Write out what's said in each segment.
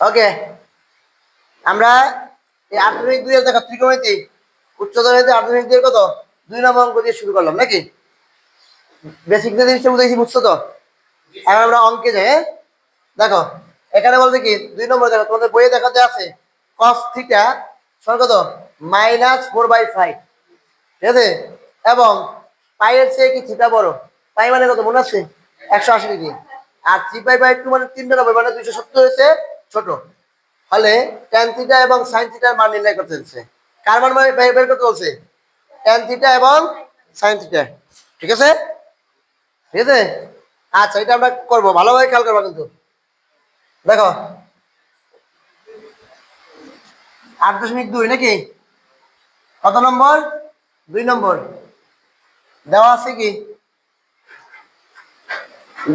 ওকে। আমরা এই আটমিক দুই দেখো ত্রিকোণমিতি উচ্চতর হইতে আটমিক দুই কত? দুই নম্বর অঙ্ক দিয়ে শুরু করলাম, নাকি? বেসিক যে জিনিসটা বুঝেছি, বুঝছ তো? এখন আমরা অঙ্কে যাই হ্যাঁ? দেখো, এখানে বলতে কি? দুই নম্বর দেখো, তোমাদের বইয়ে দেখাতে আছে কস থিটা সমান কত? মাইনাস ফোর বাই ফাইভ ঠিক আছে? এবং পাইয়ের চেয়ে কি থিটা বড়? পাই মানে কত? মনে আছে? একশো আশি ডিগ্রি। আর থ্রি পাই বাই টু মানে তিনটা নব্বই মানে দুইশো সত্তর হয়েছে ছোট। ফলে ট্যান থিটা এবং সাইন থিটার মান নির্ণয় করতে হচ্ছে। কার মান বের করতে বলছে? ট্যান থিটা এবং সাইন থিটা ঠিক আছে? ঠিক আছে? আচ্ছা এটা আমরা করব। ভালোভাবে খেয়াল করব কিন্তু। দেখো। আট দশমিক দুই নাকি? কত নম্বর? দুই নম্বর। দেওয়া আছে কি?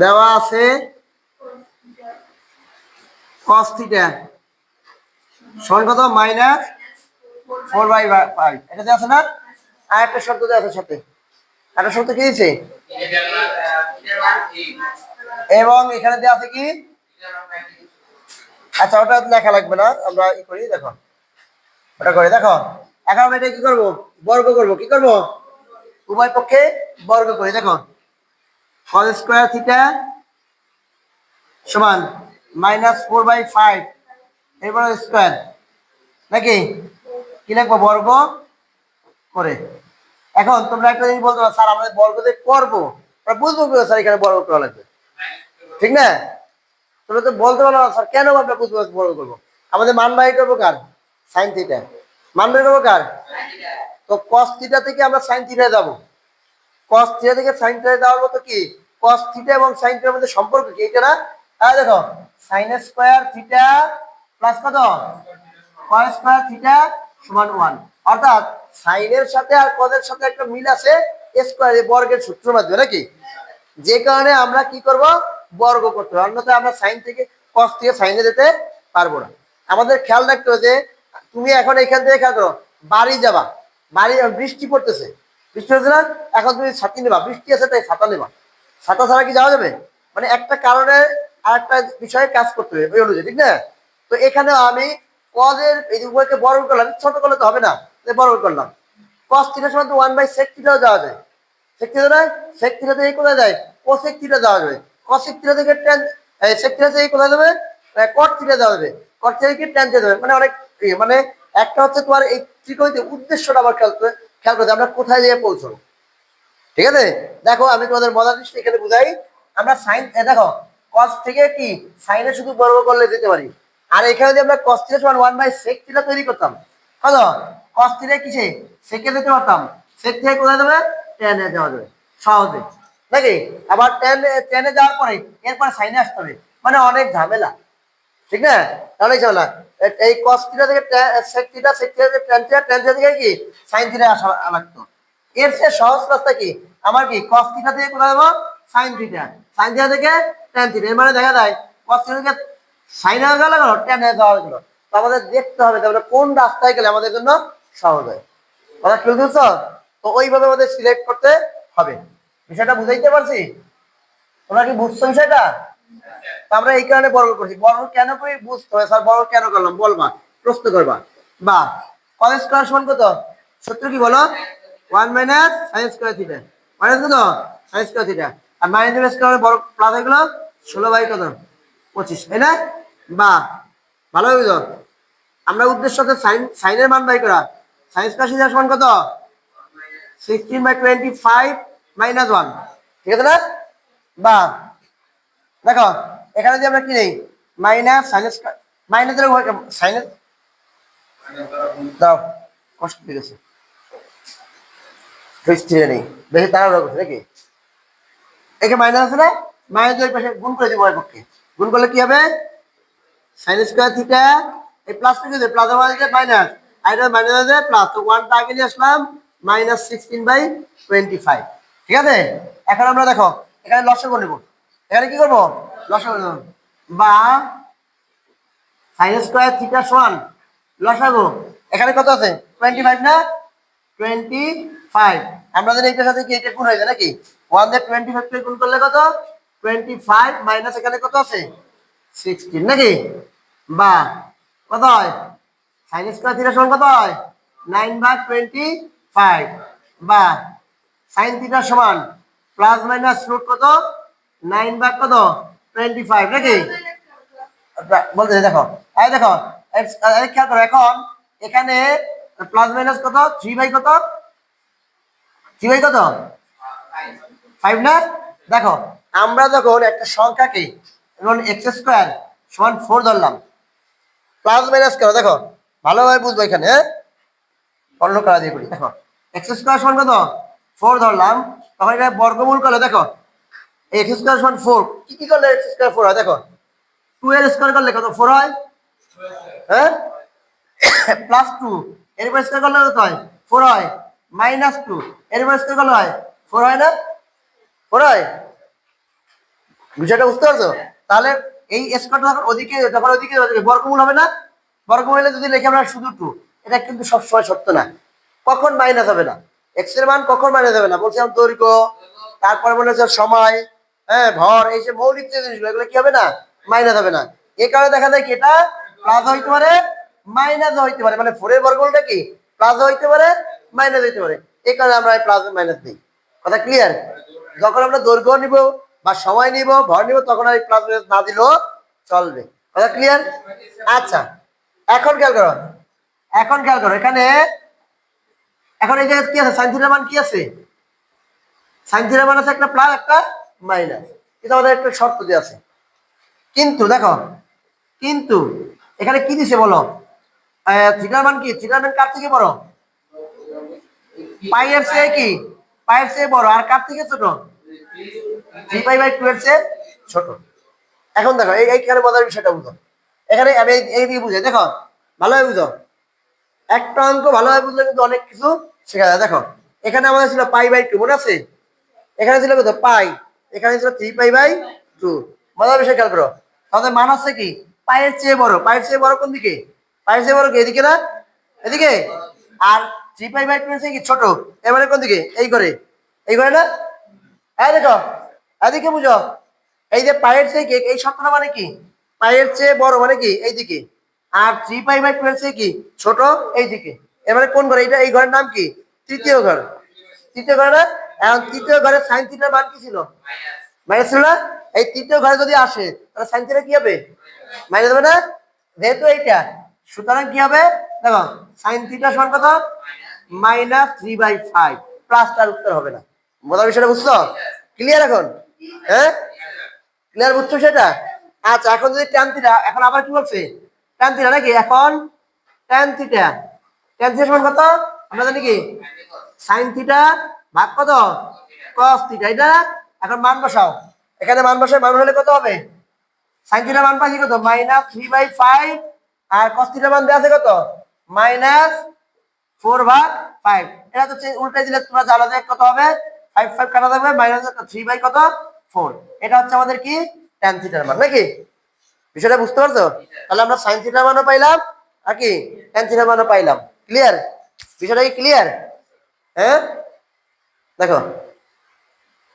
দেওয়া আছে cos থিটা সমান কত? মাইনাস ফোর বাই ফাইভ এটাতে আছে না? আর একটা শর্ত দেওয়া সাথে। একটা শর্ত কি দিয়েছে এবং এখানে দেওয়া আছে কি? আচ্ছা ওটা লেখা লাগবে না। আমরা ই করি, দেখো। ওটা করে, দেখো। এখন আমরা এটা কি করব? বর্গ করব। কি করব? উভয় পক্ষে বর্গ করি, দেখো। কল স্কোয়ার থিটা সমান মাইনাস ফোর বাই ফাইভ, এরপর স্কোয়ার। নাকি? কি লিখব বর্গ করে। এখন তোমরা একটা জিনিস বলতে পারো, স্যার আমাদের বর্গ দিয়ে করব। বুঝব কি স্যার এখানে বর্গ করা লাগবে? ঠিক না? তোমরা তো বলতে পারো না, স্যার, কেন আমরা বুঝব বর্গ করব? আমাদের মান করব কার? সাইন থিটা মান করব কার? তো কস থিটা থেকে আমরা সাইন থিটা যাব। কস থিটা থেকে সাইন থিটা যাওয়ার মতো কি? কস থিটা এবং সাইন থিটার মধ্যে সম্পর্ক কি? এটা না তাহলে দেখো সাইন স্কোয়ার থিটা প্লাস কত? কস স্কোয়ার থিটা সমান ওয়ান অর্থাৎ সাইনের সাথে আর কদের সাথে একটা মিল আছে স্কোয়ার বর্গের সূত্রের মাধ্যমে, নাকি? যে কারণে আমরা কি করব? বর্গ করতে হবে। অন্যথায় আমরা সাইন থেকে কস থেকে সাইনে যেতে পারব না। আমাদের খেয়াল রাখতে হবে যে, তুমি এখন এখান থেকে খেয়াল করো, বাড়ি যাবা। বাড়ি, বৃষ্টি পড়তেছে। বৃষ্টি হচ্ছে না? এখন তুমি ছাতি নেবা। বৃষ্টি আছে, তাই ছাতা নেবা। ছাতা ছাড়া কি যাওয়া যাবে? মানে একটা কারণে আর একটা বিষয়ে কাজ করতে হবে ওই অনুযায়ী ঠিক না? তো এখানে আমি কজের এই উভয়কে বড় করলাম ছোট করলে তো হবে না বড় করলাম। কস থিটার সময় তো ওয়ান বাই সেক থিটাও যাওয়া যায়। সেক থিটা নয় সেক থিটা থেকে কোথায় যায়? কোসেক থিটা যাওয়া যাবে। কসেক থিটা থেকে ট্যান সেক থিটা থেকে কোথায় যাবে? কট থিটা যাওয়া যাবে। কট থেকে কি ট্যান যাবে মানে অনেক ইয়ে, মানে একটা হচ্ছে তোমার এই ত্রিকোণিতে উদ্দেশ্যটা আবার খেয়াল করে খেয়াল করতে আমরা কোথায় যেয়ে পৌঁছবো। ঠিক আছে? দেখো আমি তোমাদের মজার জিনিসটা এখানে বুঝাই। আমরা সাইন দেখো কস থেকে কি? সাইনে শুধু বর্গ করলে যেতে পারি। আর এখানে যদি আমরা কস থিটা সমান ওয়ান বাই সেক থিটা তৈরি করতাম কত কস থিটা কিসে? সেকে যেতে পারতাম। সেক থেকে কোথায় যাবে টেনে যাওয়া যাবে সহজে। নাকি? আবার টেন টেনে যাওয়ার পরে এরপরে সাইনে আসতে হবে। মানে অনেক ঝামেলা। ঠিক না? তাহলে চলা। এই কস থিটা থেকে সেক থিটা সেক থিটা থেকে টেন থিটা টেন থিটা থেকে কি? সাইন থিটা আসা লাগতো। এর সে সহজ রাস্তা কি? আমার কি? কস থিটা থেকে কোথায় যাব সাইন থিটা। সাইন থিটা থেকে টেন থিটা। এর মানে দেখা যায় কস থিটা সাইন হয়ে গেল গেল টেন হয়ে যাওয়া গেল। তো আমাদের দেখতে হবে তাহলে কোন রাস্তায় গেলে আমাদের জন্য সহজ হয়। কথা ক্লিয়ার বুঝছ? তো ওইভাবে আমাদের সিলেক্ট করতে হবে। বিষয়টা বুঝাইতে পারছি? তোমরা কি বুঝছ বিষয়টা? আমরা এই কারণে বর্গ করছি। বর্গ কেন করি? বুঝতে হবে। স্যার বর্গ কেন করলাম? বলবা, প্রশ্ন করবা। বা কলেজ স্কোয়ার সমান কত? সূত্র কি বলো? One minus sine square theta minus কত? সাইন স্কোয়ার থিটা আর মাইনাস স্কোয়ার বড় প্লাস হয়ে গেলো ষোলো বাই কত? পঁচিশ, তাই না? বা ভালো হবে তো আমরা উদ্দেশ্য হচ্ছে সাইন, সাইনের মান বাই করা। সাইন স্কোয়ার থিটা সমান কত? Sixteen by twenty five minus one. ঠিক আছে না? বা দেখো, এখানে যে আমরা কি নেই? মাইনাস সাইনাস মাইনাসের সাইনাস দাও, কষ্ট ঠিক আছে নেই। বেশি তাড়াহুড়া করছে নাকি? একে মাইনাস আছে না? মাইনাস ওই পাশে গুণ করে দেবো পক্ষে। গুণ করলে কি হবে? সাইন স্কোয়ার থিটা এই প্লাস কি দেবে প্লাস ওয়ান মাইনাস আর মাইনাস আছে প্লাস তো ওয়ানটা আগে নিয়ে আসলাম minus sixteen by twenty five ঠিক আছে? এখন আমরা দেখো, এখানে লসাগু নেব। এখানে কি করব? লসাগু বা সাইন স্কোয়ার থিটা সমান লসাগু এখানে কত আছে? টোয়েন্টি ফাইভ না? টোয়েন্টি ফাইভ আমরা জানি এইটার সাথে কি এটা গুণ হয়েছে নাকি? ওয়ান দিয়ে টোয়েন্টি ফাইভ গুণ করলে কত? টোয়েন্টি ফাইভ মাইনাস এখানে কত আছে? সিক্সটিন নাকি? বা কত হয়? সাইন স্কোয়ার থিটা সমান কত হয়? নাইন ভাগ টোয়েন্টি ফাইভ বা সাইন সমান প্লাস মাইনাস রুট কত? নাইন ভাগ কত? টোয়েন্টি ফাইভ নাকি বলতে দেখো। এই দেখো খেয়াল করো, এখন এখানে প্লাস মাইনাস কত? থ্রি বাই কত? থ্রি বাই কত? ফাইভ না দেখো, আমরা যখন একটা সংখ্যাকে যেমন এক্স স্কোয়ার সমান ফোর ধরলাম প্লাস মাইনাস করো, দেখো, ভালোভাবে বুঝব এখানে হ্যাঁ? অন্য করা দিয়ে করি, দেখো এক্স স্কোয়ার সমান কত? ফোর ধরলাম, তখন এটা বর্গমূল করলে, দেখো এক্স স্কোয়ার সমান ফোর কি কি করলে এক্স স্কোয়ার ফোর হয়, দেখো টু এর স্কোয়ার করলে কত ফোর হয়? হ্যাঁ? প্লাস টু এর স্কোয়ার করলে কত হয়? ফোর হয় মাইনাস টু এর স্কোয়ার করলে হয় ফোর হয় না? বিষয়টা বুঝতে পারছ? তাহলে এই ওদিকে ওদিকে বর্গমূল হবে না? বর্গমূল যদি লিখে আমরা শুধু টু, এটা কিন্তু সবসময় সত্য না। কখন মাইনাস হবে না? এক্সের মান কখন মাইনাস হবে না? বলছিলাম দৈর্ঘ্য, তারপরে মনে হচ্ছে সময় হ্যাঁ ভর, এই যে মৌলিক যে জিনিসগুলো, এগুলো কি হবে না? মাইনাস হবে না। এই কারণে দেখা যায় কি এটা? প্লাস হইতে পারে মাইনাস হইতে পারে। মানে ফোরের বর্গমূলটা কি? প্লাস হইতে পারে মাইনাস হইতে পারে। এই কারণে আমরা প্লাস মাইনাস দিই। কথা ক্লিয়ার যখন আমরা দৈর্ঘ্য নিব বা সময় নিব, ভর নিব, তখন আর প্লাস না দিলেও চলবে। কথা ক্লিয়ার আচ্ছা এখন খেয়াল করো। এখন খেয়াল করো, এখানে, এখন এই জায়গায় কি আছে? সাইন থিটার মান কি আছে? সাইন থিটার মান আছে একটা প্লাস একটা মাইনাস এটা আমাদের একটা শর্ত দিয়ে আছে। কিন্তু, দেখো, কিন্তু, এখানে কি দিছে বলো? থিটার মান কি? থিটার মান কার থেকে বড়? পাইয়ের চেয়ে কি? পাইয়ের চেয়ে বড়, আর কার থেকে ছোট? থ্রি পাই বাই টু এর চেয়ে ছোট। এখন দেখো, এই এইখানে মজার বিষয়টা বুঝো। এখানে আমি এই- দিকে বুঝাই, দেখো ভালোভাবে বুঝো। একটা অঙ্ক ভালোভাবে বুঝলে কিন্তু অনেক কিছু শেখা যায়। দেখো, এখানে আমাদের ছিল পাই বাই টু, মনে আছে? এখানে ছিল কত? পাই। এখানে ছিল থ্রি পাই বাই টু। মজার বিষয় খেয়াল করো। তাহলে মান হচ্ছে কি? পায়ের চেয়ে বড়। পায়ের চেয়ে বড় কোন দিকে? পায়ের চেয়ে বড় কি? এদিকে না? এদিকে? আর থ্রি পাই বাই টু এর কি? ছোট। এবারে কোন দিকে? এই করে এই করে না? হ্যাঁ দেখো। এদিকে বুঝো। এই যে পায়ের চেয়ে কি এই শব্দটা মানে কি? পায়ের চেয়ে বড় মানে কি? এই দিকে। আর থ্রি পাই বাই টু এর কি? ছোট। এই দিকে। এবারে কোন ঘর? এইটা এই ঘরের নাম কি? তৃতীয় ঘর। তৃতীয় ঘরে না? এখন তৃতীয় ঘরে সাইন থিটার মান কি ছিল? মাইনাস ছিল না? এই তৃতীয় ঘরে যদি আসে, তাহলে সাইন থিটা কি হবে? মাইনাস হবে না? যেহেতু এইটা, সুতরাং কি হবে? দেখো সাইন থিটা সমান কত? Minus three by five plus তার উত্তর হবে না। বোঝার বিষয়টা বুঝছ? ক্লিয়ার এখন? হ্যাঁ? ক্লিয়ার বুঝছ সেটা? আচ্ছা এখন যদি ট্যান থিটা এখন আবার কি বলছে? ট্যান থিটা নাকি? এখন ট্যান থিটা ট্যান থিটা সমান কত? আমরা জানি কি? সাইন থিটা ভাগ কত? কস থিটা এটা এখন মান বসাও। এখানে মান বসায়, মান হলে কত হবে? সাইন থিটা মান পাইছি কত? মাইনাস থ্রি বাই ফাইভ আর কস থিটা মান দেওয়া আছে কত? মাইনাস ফোর ভাগ ফাইভ। এটা তো উল্টে দিলে তোমরা জানো যে কত হবে? ফাইভ ফাইভ কাটা যাবে মাইনাস থ্রি বাই কত? ফোর। এটা হচ্ছে আমাদের কি? ট্যান থিটার মান, নাকি? বিষয়টা বুঝতে পারছ? তাহলে আমরা সাইন থিটার মানও পাইলাম, আর কি? ট্যান থিটার মানও পাইলাম। ক্লিয়ার বিষয়টা কি ক্লিয়ার হ্যাঁ? দেখো।